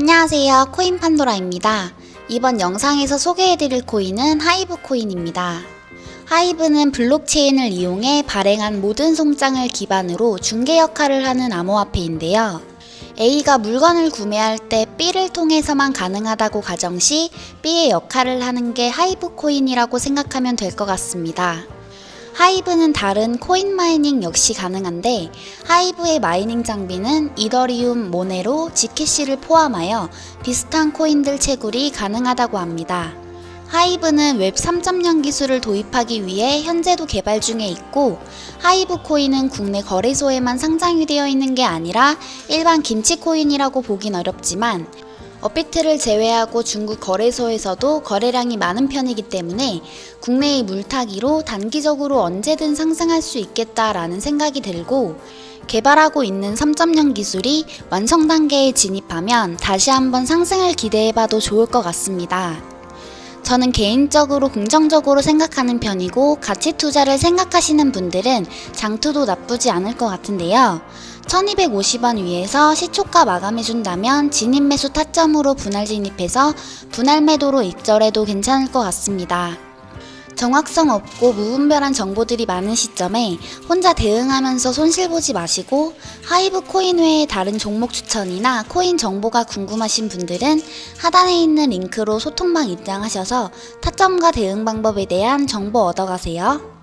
안녕하세요. 코인 판도라입니다. 이번 영상에서 소개해드릴 코인은 하이브 코인입니다. 하이브는 블록체인을 이용해 발행한 모든 송장을 기반으로 중개 역할을 하는 암호화폐인데요. A가 물건을 구매할 때 B를 통해서만 가능하다고 가정 시 B의 역할을 하는 게 하이브 코인이라고 생각하면 될 것 같습니다. 하이브는 다른 코인 마이닝 역시 가능한데 하이브의 마이닝 장비는 이더리움, 모네로, 지캐시를 포함하여 비슷한 코인들 채굴이 가능하다고 합니다. 하이브는 웹 3.0 기술을 도입하기 위해 현재도 개발 중에 있고 하이브 코인은 국내 거래소에만 상장이 되어 있는 게 아니라 일반 김치 코인이라고 보긴 어렵지만 업비트를 제외하고 중국 거래소에서도 거래량이 많은 편이기 때문에 국내의 물타기로 단기적으로 언제든 상승할 수 있겠다라는 생각이 들고 개발하고 있는 3.0 기술이 완성 단계에 진입하면 다시 한번 상승을 기대해봐도 좋을 것 같습니다. 저는 개인적으로 긍정적으로 생각하는 편이고 가치 투자를 생각하시는 분들은 장투도 나쁘지 않을 것 같은데요. 1250원 위에서 시초가 마감해준다면 진입 매수 타점으로 분할 진입해서 분할 매도로 익절해도 괜찮을 것 같습니다. 정확성 없고 무분별한 정보들이 많은 시점에 혼자 대응하면서 손실 보지 마시고 하이브 코인 외에 다른 종목 추천이나 코인 정보가 궁금하신 분들은 하단에 있는 링크로 소통방 입장하셔서 타점과 대응 방법에 대한 정보 얻어가세요.